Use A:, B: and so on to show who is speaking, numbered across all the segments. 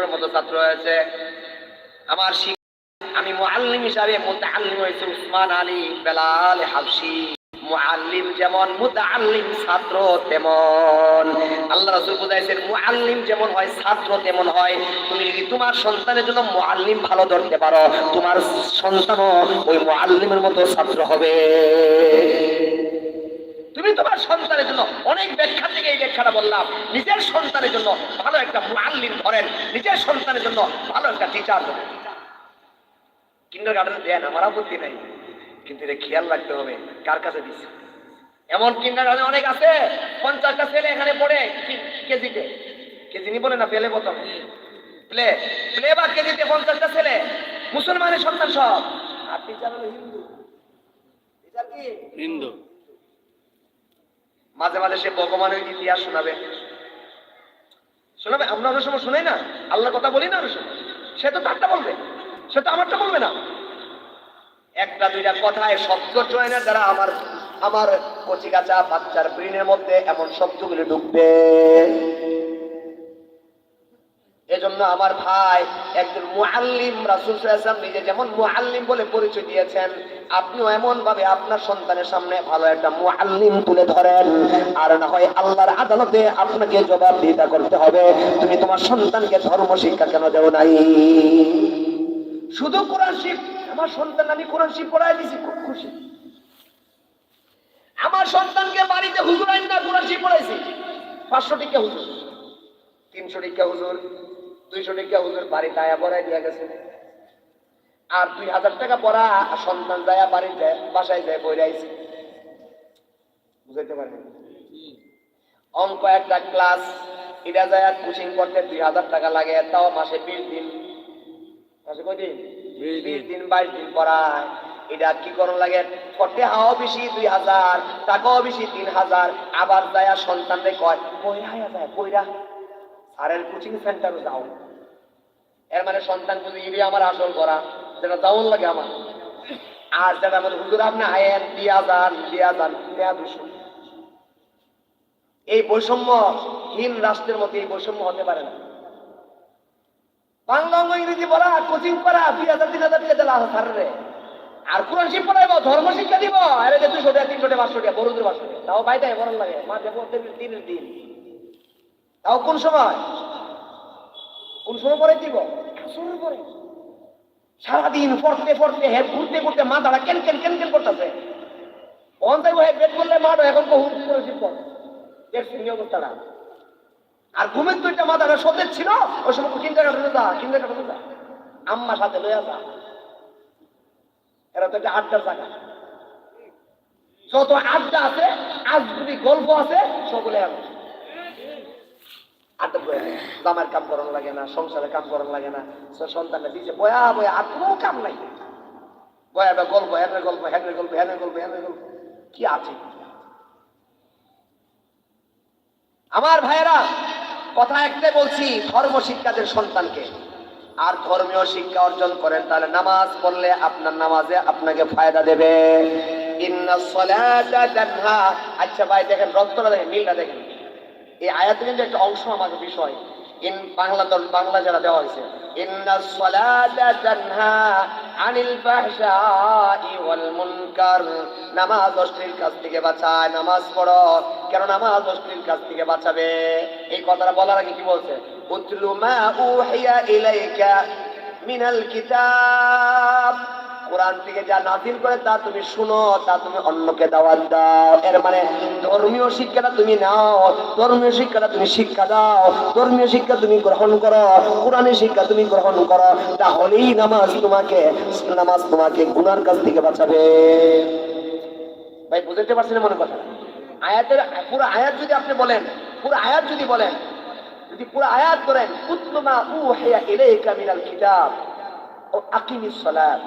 A: তোর মতো ছাত্র হয়েছে। আমার আমি মুআল্লিম হিসাবে মুতাআল্লিম হয়েছে উসমান আলী বেলাল হাবশি মুআল্লিম যেমন, মুতাআল্লিম ছাত্র তেমন। আল্লাহ রাসূল বুঝাইছেন, মুআল্লিম যেমন হয়, ছাত্র তেমন হয়। তুমি যদি তোমার সন্তানের জন্য মুআল্লিম ভালো ধরতে পারো, তোমার সন্তানও ওই মুআল্লিমের মতো ছাত্র হবে। তুমি তোমার সন্তানের জন্য অনেক ব্যাখ্যা থেকে এই ব্যাখ্যাটা বললাম। নিজের সন্তানের জন্য ভালো একটা মুআল্লিম ধরেন নিজের সন্তানের জন্য ভালো একটা টিচার ধরেন কিন্ডার গার্ডেনে দেন আমার আপত্তি নাই। কিন্তু এটা খেয়াল রাখতে হবে, কার কাছে দিচ্ছে এমন কিন্ডার গার্ডেন অনেক আছে, পঞ্চাশটা ছেলে এখানে পড়ে কেজিতে। কেজি নি বলে না পেলে প্রথম? প্লে প্লে বা কেজিতে পঞ্চাশটা ছেলে। মুসলমানের সন্তান সব। আর টিচার হলো হিন্দু। টিচার কি?
B: হিন্দু।
A: মাঝে মাঝে সে ভগবানের ইতিহাস শোনাবে। শোনাবে? আমরা অনেক সময় শুনাই না। আল্লাহর কথা বলি না অনেক সময়। সে তো তারটা বলবে। সে তো আমারটা বলবে না। একটা দুইটা কথায় শব্দ চয়নের দ্বারা আমার আমার কচি কাঁচা বাচ্চার ব্রেনের মধ্যে এমন শব্দগুলি ঢুকবে। এজন্য আমার ভাই একজন মুআল্লিম রাসূল সাল্লাল্লাহু নিজে যেমন মুআল্লিম বলে পরিচয় দিয়েছেন, আপনিও এমন ভাবে আপনার সন্তানের সামনে ভালো একটা মুআল্লিম তুলে ধরেন। আর না হয় আল্লাহর আদালতে আপনাকে জবাবদিহিতা করতে হবে। তুমি তোমার সন্তানকে ধর্ম শিক্ষা কেন দেও নাই? শুধু কোরআন শিখ আমার সন্তান, আমি কোরআন শিখ পড়াই দিছি, খুব খুশি। আমার সন্তানকে বাড়িতে হুজুর আইন না, কোরআন শিখ পড়াইছি। পাঁচশো টিকা হুজুর, তিনশো টিকা হুজুর দুইশো টিকা হুজুর বাড়িতে আয়া পড়াই দিয়া গেছে। আর দুই হাজার টাকা পড়া সন্তান যায় বাড়িতে বাসায় যায় বই আইছে। বুঝাইতে পারেন অঙ্ক একটা ক্লাস এটা যায় কোচিং করতে দুই হাজার টাকা লাগে তাও মাসে বিশ দিন। মাসে কয় দিন?
B: বিশ দিন।
A: বাইশ দিন পড়ায়। এটা কি করণ লাগে? ফটে হাওয়া বেশি দুই হাজার টাকাও বেশি তিন হাজার আবার যায় সন্তানরে কয় কইরা যায় কইরা স্যারের কোচিং সেন্টারে যাও। এর মানে সন্তান যদি ইবি আমার আসল করা যেটা যাওন লাগে আমার। আর যেটা আমার হুজুর আপনি আয়েন দিয়া যান দিয়া যান, দেয়া দুশো। এই বৈষম্যহীন রাষ্ট্রের মধ্যে এই বৈষম্য হতে পারে না। বাংলা ইংরেজি পড়া কোচিং পড়া, দুই হাজার, তিন হাজার টাকা দিলা স্যারেরে আর কোরআন শিখ পড়াইব, ধর্ম শিক্ষা দিব, আরে যে দুশো টাকা তিনশো টাকা পাঁচশো টাকা বড়দের পাঁচশো টাকা তাও বাইরে বরণ লাগে। মাঝে পড়তে দিনের দিন। তাও কোন সময়? কোন সময় পরে দিব? সারাদিন পড়তে পড়তে হে ঘুরতে ঘুরতে মাথাটা কেন কেন কেন কেন করতেছে? পেট করলে মাঠো এখন তো আর ঘুমের দুইটা মাথাটা সতেজ ছিল, ওই সময় কিনতে কাটতে যা কিনতে আম্মা সাথে লইয়া যা। এরা তো একটা আড্ডার জায়গা। যত আড্ডা আছে আজ যদি গল্প আছে সকলে আছে জামার কাম করানো লাগে না, সংসারে কাম করানো লাগে না। সন্তানটা দিচ্ছে বয়া বয়া, আর কোনো কাম নাই। বয়া বা গল্প হ্যানের গল্প হ্যানের গল্প হ্যানের গল্প হ্যানের গল্প। কি আছে? আমার ভাইয়েরা, কথা একটাই বলছি, ধর্ম শিক্ষাদের সন্তানকে। আর ধর্মীয় শিক্ষা অর্জন করেন, তাহলে নামাজ পড়লে আপনার নামাজে আপনাকে ফায়দা দেবে। আচ্ছা ভাই, দেখেন, রক্তটা দেখেন, মিলটা দেখেন। এই আয়াতে কিন্তু একটা অংশ আমাকে বিষয়। ইন বাংলা দল, বাংলা যারা দেওয়া হয়েছে, ইন্না সলাতা তানহা আনিল ফাহশাই ওয়াল মুনকার। নামাজ অশ্লীল কাজ থেকে বাঁচায়, নামাজ পড়ো। কেন নামাজ অশ্লীল কাজ থেকে বাঁচাবে? এই কথাটা বলার আগে কি বলছে? উতলু মা উহিয়া ইলাইকা মিনাল কিতাব। কোরআন থেকে যা নাজিল করে তা তুমি শুনো, তা তুমি অন্যকে দাওয়াত দাও। এর মানে ধর্মীয় শিক্ষাটা তুমি নাও, ধর্মীয় শিক্ষাটা তুমি শিক্ষা দাও, ধর্মীয় শিক্ষা তুমি গ্রহণ করো, কোরআনের শিক্ষা তুমি গ্রহণ করো, তাহলেই নামাজ তোমাকে নামাজ তোমাকে গুনার কাছ থেকে বাঁচাবে। ভাই, বুঝতে পারছেন মনে কথা? আয়াতের, পুরো আয়াত যদি আপনি বলেন, পুরো আয়াত যদি বলেন, যদি পুরো আয়াত করেন উত্তমা উহিয়া ইলাইকা মিনাল কিতাব ও আকিমিস সালাত।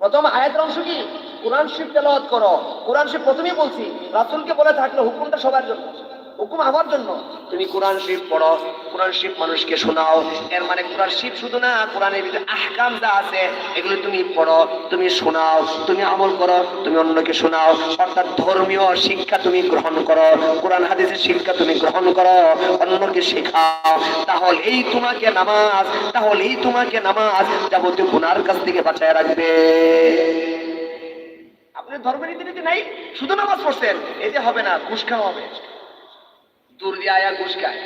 A: প্রথম আয়াতের অংশ কি? কোরআন শিব তেলাওয়াত করো। কোরআন শিব প্রথমেই বলছি, রাসুলকে বলে থাকল হুকুমটা সবার জন্য। হুকুম আমার জন্য। তুমি কোরআন শরীফ পড়ো, কোরআন শিব মানুষকে শোনাও। এর মানে কোরআন শরীফ শুধু না, কোরআনের ভিতরে আহকাম যা আছে, এগুলো তুমি পড়ো, তুমি শোনাও, তুমি আমল করো, তুমি অন্যকে শোনাও। অর্থাৎ ধর্মীয় শিক্ষা তুমি গ্রহণ করো, কোরআন হাদিসের শিক্ষা তুমি গ্রহণ করো, অন্যকে শেখাও। তাহলে এই তোমাকে নামাজ তাহলে এই তোমাকে নামাজ যাবতীয় গুনার কাছ থেকে বাঁচায় রাখবে। আপনি ধর্মের রীতিনীতি নাই, শুধু নামাজ পড়ছেন এতে হবে না খাওয়া হবে। দূর দিয়ে আয়া ঘুষ খায়।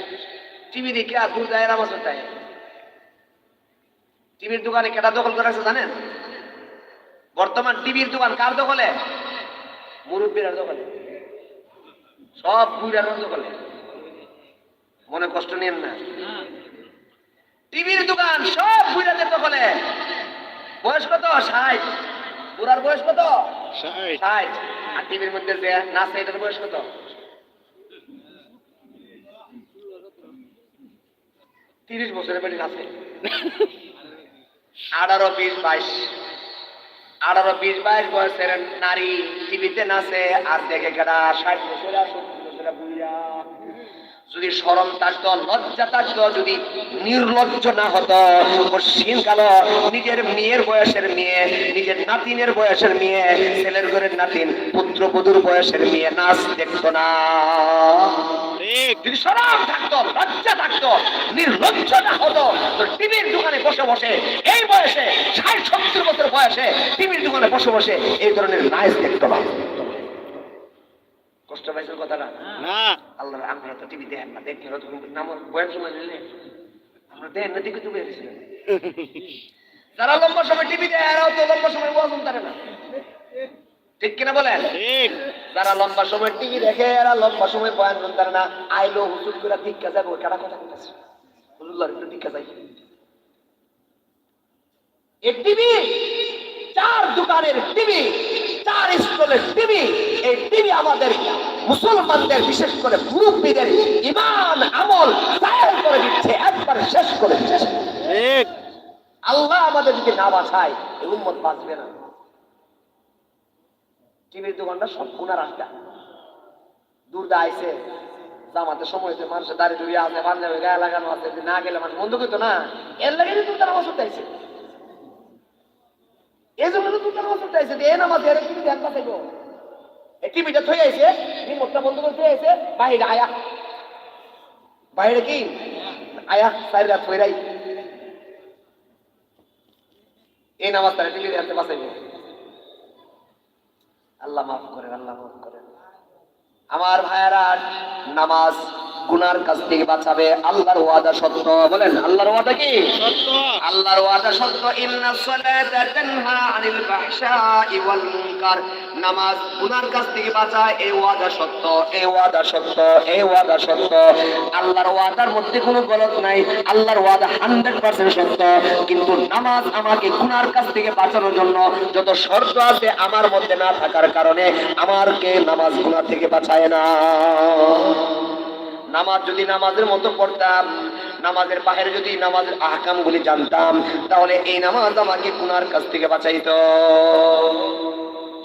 A: টিভি দেখে আর দূর যায় নামাজ পড়তে টিভির দোকানে কেটা দখল করে আছে জানেন? বর্তমান টিভির দোকান কার দখলে? মুরব্বীর দখলে। সব বুড়ার দখলে। মনে কষ্ট নেন না। টিভির দোকান সব বুড়াদের দখলে। বয়স কত? ষাট। বুড়ার বয়স কত?
B: ষাট।
A: আর টিভির মধ্যে যে নাচে এটার বয়স কত? তিরিশ বছরের নাচে আঠারো, বিশ, বাইশ। আঠারো, বিশ, বাইশ বয়সের নারী টিভিতে নাচে, আর দেখে ষাট বছর, সত্তর বছর যদি সরম থাকতো, লজ্জা থাকতো, যদি নির্লজ্জ না হতো পশ্চিম কালো নিজের মেয়ের বয়সের মেয়ে, নিজের নাতিনের বয়সের মেয়ে, ছেলের ঘরের নাতিন পুত্র বধুর বয়সের মেয়ে, নাচ দেখতো না।
B: ঠিক
A: থাকতো লজ্জা থাকতো নির্লজ্জ না হতো। তো টিভির দোকানে বসে বসে এই বয়সে ষাট সত্তর বছর বয়সে টিভির দোকানে বসে বসে এই ধরনের নাচ দেখতো না কষ্ট পাইছেন কথাটা?
B: না।
A: আল্লাহ আমরা তো টিভি দেখেন না দেখি হয়তো নাম বয়ান সময় নিলে আমরা দেখেন না দিকে গেছিলেন যারা লম্বা সময় টিভি দেয় এরাও তো লম্বা সময় ওয়াজ শুনতে না। ঠিক কিনা বলেন?
B: ঠিক।
A: যারা লম্বা সময় টিভি দেখে এরা লম্বা সময় বয়ান শুনতে না। আইলো হুসুল করে দীক্ষা যাবে ওই কাটা কথা বলতেছে হুজুল্লাহ একটু দীক্ষা যাই। এই টিভি চার দোকানের টিভি চার স্কুলের টিভি এই টিভি আমাদের মুসলমানদের বিশেষ করে মুরব্বীদের ইমান আমল সায়ল করে দিচ্ছে একবার শেষ করে দিচ্ছে।
B: ঠিক।
A: আল্লাহ আমাদের যদি না বাঁচায় এই উম্মত বাঁচবে না। টিভির দোকানটা সব গুণার আড্ডা দূর দা আইসে জামাতে সময় হয়েছে মানুষের দাঁড়িয়ে জড়িয়ে আছে, পাঞ্জাবে গায়ে লাগানো আছে না গেলে মানুষ বন্ধ করতো না। এর লাগে দূর তারা বছর আইসে এই জন্য তো দূর তারা বছর আইসে এ নামাজ এর টিভি ধ্যান পাঠাইব এই টিভিটা থই আইছে, রিমোটটা বন্ধ করে থই আইছে, বাইরে আয়া। বাইরে কি? আয়া সাইড রাত থই রাই এই নামাজ তারা টিভি ধ্যানতে বাঁচাইব। আল্লাহ মাফ করেন আল্লাহ মাফ করেন আমার ভাইয়ারা নামাজ গুনার কাছ থেকে বাঁচাবে। আল্লাহর ওয়াদা সত্য। বলেন আল্লাহর ওয়াদা কি?
B: সত্য।
A: আল্লাহর ওয়াদা সত্য। ইন্না সালাতা তানহা আনিল ফাহশাই ওয়াল মুনকার। নামাজ গুনার কাছ থেকে বাঁচায় এই ওয়াদা সত্য এই ওয়াদা সত্য এই ওয়াদা সত্য। আল্লাহর ওয়াদার মধ্যে কোনো গলত নাই। আল্লাহর ওয়াদা হান্ড্রেড পার্সেন্ট সত্য। কিন্তু নামাজ আমাকে গুনার কাছ থেকে বাঁচানোর জন্য যত শর্ত আছে আমার মধ্যে না থাকার কারণে আমারকে নামাজ গুনাহ থেকে বাঁচায় না। নামাজ যদি নামাজের মতো পড়তাম, নামাজের বাহিরে যদি নামাজের আহকাম গুলি জানতাম, তাহলে এই নামাজ আমাকে গুনার কাছ থেকে বাঁচাইতো।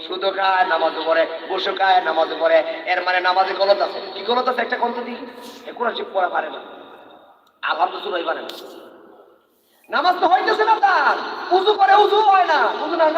A: শুধু খায়, নামাজ পড়ে, বসে খায়, নামাজ পড়ে। এর মানে নামাজে গলত আছে। কি গলত আছে একটা কন্ত দিই এ কোরআন শিব পড়া পারে না। আলহামদুলিল্লাহ পারে না নামাজ তো হইতেছে না তার। উজু করে উজু হয় না। উজু না।